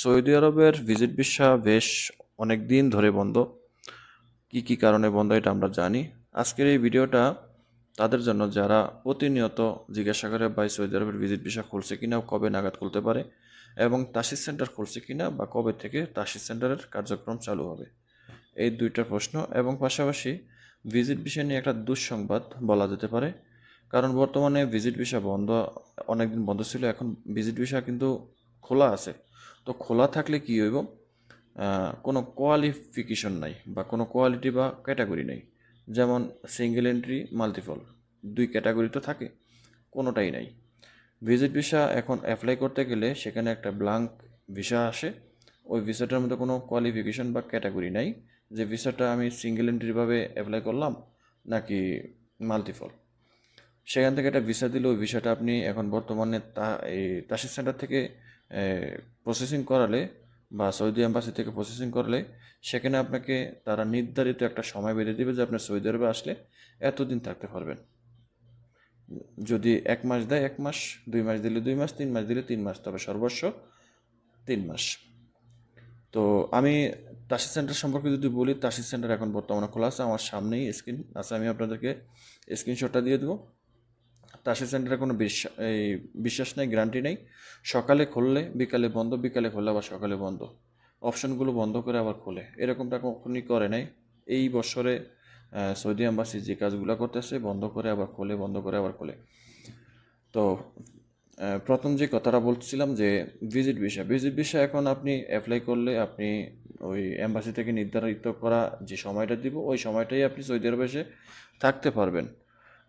Saudi আরবের visit visa বেশ অনেক দিন ধরে বন্ধ। কি কি কারণে বন্ধ এটা আমরা জানি। আজকের এই ভিডিওটা তাদের জন্য যারা প্রতিনিয়ত জিজ্ঞাসা করে ভাই সৌদি আরবের ভিজিট ভিসা খুলছে কিনা কবে নাগাদ খুলতে পারে এবং তাসিস সেন্টার খুলছে কিনা বা কবে থেকে তাসিস সেন্টারের কার্যক্রম চালু হবে, এই দুইটা প্রশ্ন। এবং পাশাপাশি ভিজিট ভিসা নিয়ে একটা দুঃসংবাদ বলা যেতে পারে। কারণ বর্তমানে ভিজিট ভিসা বন্ধ, অনেকদিন বন্ধ ছিল, এখন ভিজিট ভিসা কিন্তু খোলা আছে। তো খোলা থাকলে কি হইব? কোনো কোয়ালিফিকেশন নাই বা কোনো কোয়ালিটি বা ক্যাটাগরি নেই। যেমন সিঙ্গেল এন্ট্রি মাল্টিপল দুই ক্যাটাগরি তো থাকে, কোনোটাই নাই। ভিজিট ভিসা এখন অ্যাপ্লাই করতে গেলে সেখানে একটা ব্লাঙ্ক ভিসা আসে। ওই ভিসাটার মধ্যে কোনো কোয়ালিফিকেশন বা ক্যাটাগরি নাই। যে ভিসাটা আমি সিঙ্গেল এন্ট্রিভাবে অ্যাপ্লাই করলাম, নাকি মাল্টিপল সেখান থেকে একটা ভিসা দিলে, ওই ভিসাটা আপনি এখন বর্তমানে তা, এই তাসির সেন্টার থেকে প্রসেসিং করালে বা সৌদি এম্বাসি থেকে প্রসেসিং করলে সেখানে আপনাকে তারা নির্ধারিত একটা সময় বেঁধে দেবে যে আপনি সৌদি আরবে আসলে এতদিন থাকতে পারবেন। যদি এক মাস দেয় এক মাস, দুই মাস দিলে দুই মাস, তিন মাস দিলে তিন মাস, তবে সর্বস্ব তিন মাস। তো আমি তাসির সেন্টার সম্পর্কে যদি বলি, তাসির সেন্টার এখন বর্তমানে খোলা আছে, আমার সামনেই স্ক্রিন আছে, আমি আপনাদেরকে স্ক্রিনশটটা দিয়ে দেবো। তাসির সেন্টারে কোনো বিশ্বাস, এই বিশ্বাস নেই গ্যারান্টি নেই। সকালে খুললে, বিকালে বন্ধ, বিকালে খুললে আবার সকালে বন্ধ। অপশনগুলো বন্ধ করে আবার খোলে। এরকমটা কখনই করে নাই। এই বছরে সৌদি আম্বাসি যে কাজগুলো করতেছে, বন্ধ করে আবার খোলে, বন্ধ করে আবার খোলে। তো প্রথম যে কথাটা বলছিলাম যে ভিজিট ভিসা ভিজিট ভিসা এখন আপনি অ্যাপ্লাই করলে আপনি ওই অ্যাম্বাসি থেকে নির্ধারিত করা যে সময়টা দিব, ওই সময়টাই আপনি সৌদি আরবে এসে থাকতে পারবেন।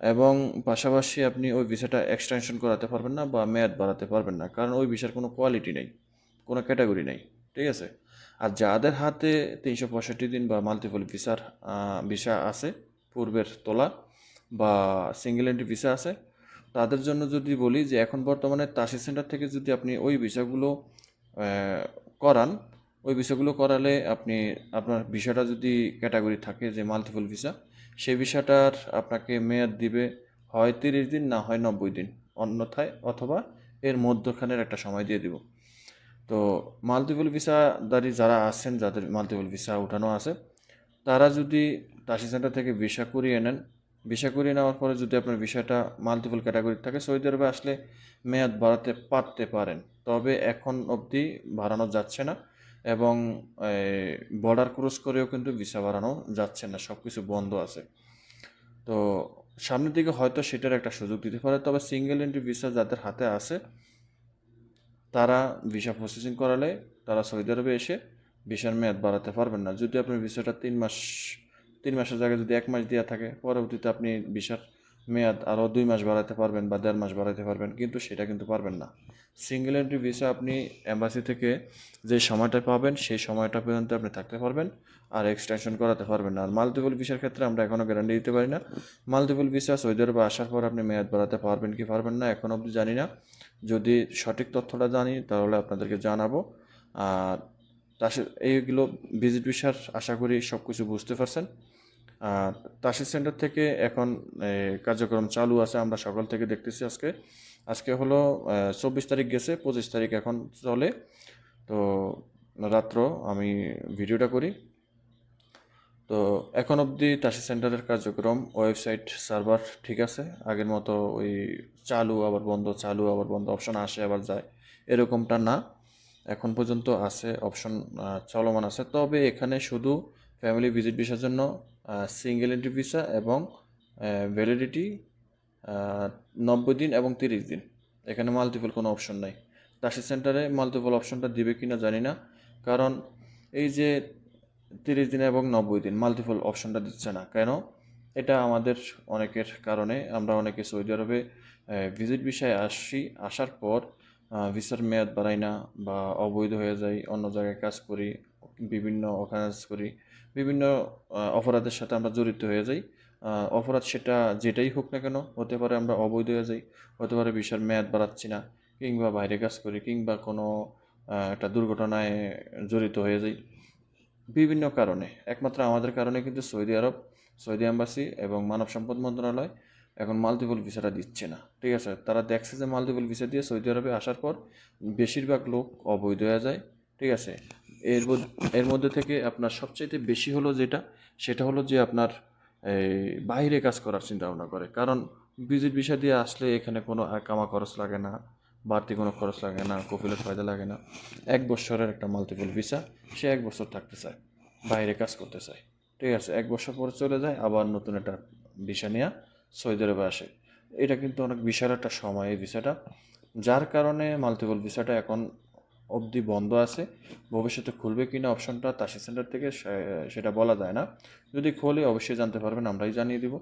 এবং পাশাপাশি আপনি ওই ভিসাটা এক্সটেনশন করাতে পারবেন না বা মেয়াদ বাড়াতে পারবেন না, কারণ ওই ভিসার কোনো কোয়ালিটি নেই, কোনো ক্যাটাগরি নেই, ঠিক আছে? আর যাদের হাতে তিনশো পঁয়ষট্টি দিন বা মাল্টিপল ভিসার ভিসা আছে, পূর্বের তোলা বা সিঙ্গেল এন্ট্রি ভিসা আছে, তাদের জন্য যদি বলি যে এখন বর্তমানে তাসি সেন্টার থেকে যদি আপনি ওই ভিসাগুলো করান ওই ভিসাগুলো করালে আপনি, আপনার ভিসাটা যদি ক্যাটাগরি থাকে যে মাল্টিপল ভিসা সেই ভিসাটার আপনাকে মেয়াদ দিবে হয় তিরিশ দিন না হয় নব্বই দিন। অন্যথায় অথবা এর মধ্যখানের একটা সময় দিয়ে দিব। তো মাল্টিপল ভিসাদারি যারা আছেন, যাদের মাল্টিপল ভিসা উঠানো আছে, তারা যদি তাসি সেন্টার থেকে ভিসা করিয়ে নেন ভিসা করিয়ে নেওয়ার পরে যদি আপনার ভিসাটা মাল্টিপল ক্যাটাগরি থাকে, সৌদি আরবে আসলে মেয়াদ বাড়াতে পারতে পারেন। তবে এখন অবধি বাড়ানো যাচ্ছে না। এবং বর্ডার ক্রস করেও কিন্তু ভিসা বাড়ানো যাচ্ছে না সব কিছু বন্ধ আছে। তো সামনের দিকে হয়তো সেটার একটা সুযোগ দিতে পারে, তবে সিঙ্গেল এন্ট্রি ভিসা যাদের হাতে আছে, তারা ভিসা প্রসেসিং করালে তারা সৌদি আরবে এসে ভিসার মেয়াদ বাড়াতে পারবেন না। যদি আপনি ভিসাটা তিন মাস, তিন মাসের জায়গায় যদি এক মাস দেওয়া থাকে, পরবর্তীতে আপনি ভিসার মেয়াদ আরও দুই মাস বাড়াতে পারবেন বা দেড় মাস বাড়াতে পারবেন, কিন্তু সেটা কিন্তু পারবেন না। সিঙ্গেল এন্ট্রি ভিসা আপনি অ্যাম্বাসি থেকে যে সময়টা পাবেন, সেই সময়টা পর্যন্ত আপনি থাকতে পারবেন আর এক্সটেনশন করাতে পারবেন না। আর মাল্টিপল ভিসার ক্ষেত্রে আমরা এখনও গ্যারান্টি দিতে পারি না। মাল্টিপল ভিসা সৌদি আরবে আসার পর আপনি মেয়াদ বাড়াতে পারবেন কি পারবেন না, এখন অবধি জানি না। যদি সঠিক তথ্যটা জানি, তাহলে আপনাদেরকে জানাব। আর এইগুলো ভিজিট ভিসার আশা করি সব কিছু বুঝতে পারছেন। তাসির সেন্টার থেকে এখন কার্যক্রম চালু আছে, আমরা সকাল থেকে দেখতেছি আজকে। আজকে হলো চব্বিশ তারিখ গেছে, পঁচিশ তারিখ এখন চলে। তো রাত্র আমি ভিডিওটা করি। তো এখন অবধি তাসি সেন্টারের কার্যক্রম, ওয়েবসাইট, সার্ভার ঠিক আছে। আগের মতো ওই চালু আবার বন্ধ, চালু আবার বন্ধ, অপশন আসে, আবার যায়, এরকমটা না। এখন পর্যন্ত আছে, অপশন চলমান আছে। তবে এখানে শুধু ফ্যামিলি ভিজিট ভিসার জন্য সিঙ্গেল এন্ট্রি ভিসা এবং ভ্যালিডিটি নব্বই দিন এবং তিরিশ দিন। এখানে মাল্টিপল কোনো অপশন নাই। তাসি সেন্টারে মাল্টিপল অপশনটা দিবে কি না জানি না। কারণ এই যে তিরিশ দিন এবং নব্বই দিন মাল্টিপল অপশনটা দিচ্ছে না। কেন? এটা আমাদের অনেকের কারণে। আমরা অনেকে সৌদি আরবে ভিজিট বিষয়ে আসি, আসার পর ভিসার মেয়াদ বাড়াই না বা অবৈধ হয়ে যাই, অন্য জায়গায় কাজ করি বিভিন্ন অকাজ করি, বিভিন্ন অপরাধের সাথে আমরা জড়িত হয়ে যাই। অপরাধ সেটা যেটাই হোক না কেন, হতে পারে আমরা অবৈধ হয়ে যাই, হতে পারে ভিসার মেয়াদ বাড়াচ্ছি না, কিংবা বাইরে কাজ করি, কিংবা কোনো একটা দুর্ঘটনায় জড়িত হয়ে যাই। বিভিন্ন কারণে, একমাত্র আমাদের কারণে কিন্তু সৌদি আরব, সৌদি এম্বাসি এবং মানব সম্পদ মন্ত্রণালয় এখন মাল্টিপল ভিসাটা দিচ্ছে না, ঠিক আছে? তারা দেখছে যে মাল্টিপল ভিসা দিয়ে সৌদি আরবে আসার পর বেশিরভাগ লোক অবৈধ হয়ে যায়, ঠিক আছে? এর এর মধ্যে থেকে আপনার সবচাইতে বেশি হলো যেটা, সেটা হলো যে আপনার বাইরে কাজ করার চিন্তা ভাবনা করে। কারণ ভিজিট ভিসা দিয়ে আসলে এখানে কোনো কামা খরচ লাগে না, বাড়তি কোনো খরচ লাগে না কপিলের ফায়দা লাগে না। এক বছরের একটা মাল্টিপল ভিসা সে এক বছর থাকতে চায় বাইরে কাজ করতে চায়। ঠিক আছে, এক বছর পরে চলে যায়, আবার নতুন একটা ভিসা নিয়ে সৌদি আরবে আসে। এটা কিন্তু অনেক বিশাল একটা সময় এই ভিসাটা যার কারণে মাল্টিপল ভিসাটা এখন অবধি বন্ধ আছে, ভবিষ্যতে খুলবে কি না অপশনটা তাসি সেন্টার থেকে সেটা বলা যায় না। যদি খোলে অবশ্যই জানতে পারবেন, আমরাই জানিয়ে দিব।